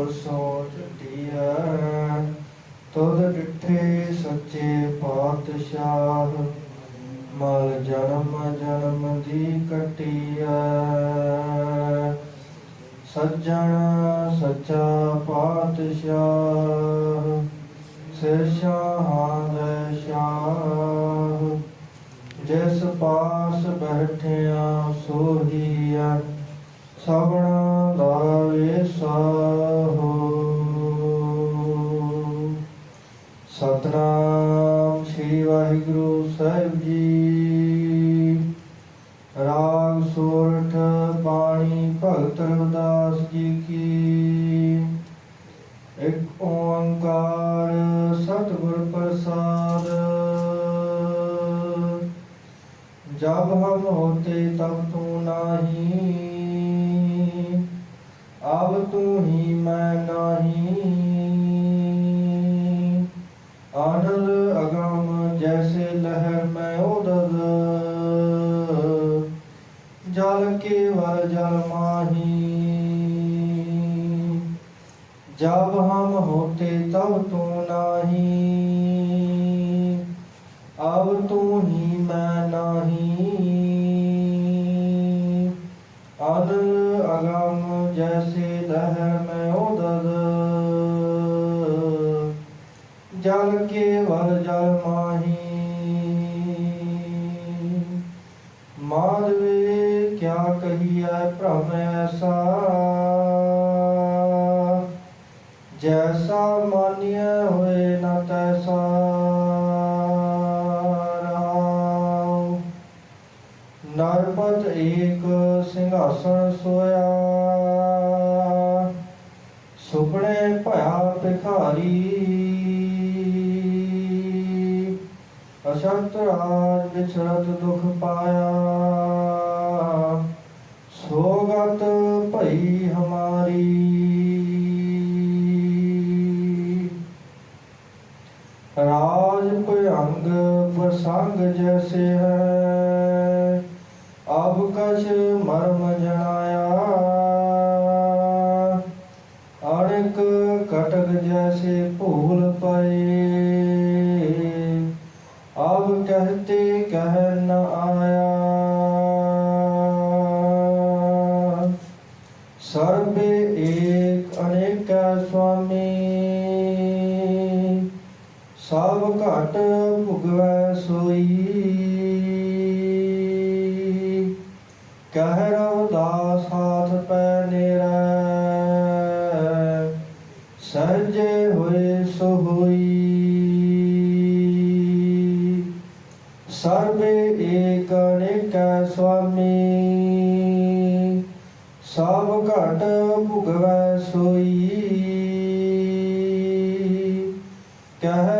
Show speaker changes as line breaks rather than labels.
ਗੁਰ ਸੋਚ ਦੀਐ ਤੁਧ ਡਿਠੇ ਸੱਚੇ ਪਾਤਸ਼ਾਹ, ਮਲ ਜਨਮ ਜਨਮ ਦੀ ਕਟਿਐ। ਸੱਜਣ ਸੱਚਾ ਪਾਤਸ਼ਾਹ ਸਿਰ ਸ਼ਾਹਾਂ ਦੇ ਸ਼ਾਹ। ਜਿਸ ਪਾਸ ਬੈਠਿਆ ਸੋਹੀਆ ਸਭਨਾ ਦਾ ਵੇਸਾਹੋ ਸਤਨਾਮ ਸ੍ਰੀ ਵਾਹਿਗੁਰੂ ਸਾਹਿਬ ਜੀ। ਰਾਗ ਸੋਰਠ ਬਾਣੀ ਭਗਤ ਰਵਿਦਾਸ ਜੀ ਕੀ। ਇੱਕ ਓੰਕਾਰ ਸਤਿਗੁਰ ਪ੍ਰਸਾਦ। ਜਬ ਹਮ ਹੋਤੇ ਤਬ ਤੂੰ ਨਾਹੀ। ਭਾਵ ਤੂੰ ਹੀ ਮੈਂ ਨਾਹੀ। ਆਨੰਦ ਅਗਮ ਜੈਸੇ ਲਹਿਰ ਮੈਂ ਉਦਦ। ਜਲ ਕੇ ਵਰ ਜਲ ਮਾਹੀ। ਜਬ ਹਮ ਹੋਤੇ ਤਬ ਤੂੰ ਨਾਹੀ। कलम जैसे लहर में उदर जल के भर जल माही माधवे क्या कहिए प्रभ ऐसा जैसा मान्य हुए न तैसा नरपत एक ਸਿੰਘਾਸਣ ਸੋਇਆ। ਸੁਪਨੇ ਭਇਆ ਭਿਖਾਰੀ। ਅਸ਼ੰਤ ਰਾਜ ਵਿਛੜਤ ਦੁਖ ਪਾਇਆ। ਸੋਗਤ ਭਈ ਹਮਾਰੀ। ਰਾਜ ਭਯੰਗ ਪ੍ਰਸੰਗ ਜੈਸੇ ਹੈ। ਆਪ ਕਛ ਮਰਮ ਜਣਾਇਆ ਅਣਕ ਕਟਕ ਜੈਸੇ ਭੂਲ ਪਏ। ਆਪ ਕਹਤੇ ਕਹਿ ਨ ਆਇਆ। ਸਰਬੇ ਏਕ ਅਨੇਕ ਸੁਆਮੀ। ਸਭ ਘਟ ਭੁਗਵੈ ਸੋਈ। ਕਹਿ ਰਵਦਾਸ ਹਾਥ ਪੈ ਨੇਰੈ ਸਹਜੇ ਹੋਏ ਸੋ ਹੋਈ ਸਰਬੇ ਏਕ ਅਨੇਕ ਸੁਆਮੀ ਸਭ ਘਟ ਭੁਗਵੈ ਸੋਈ ਕਹਿ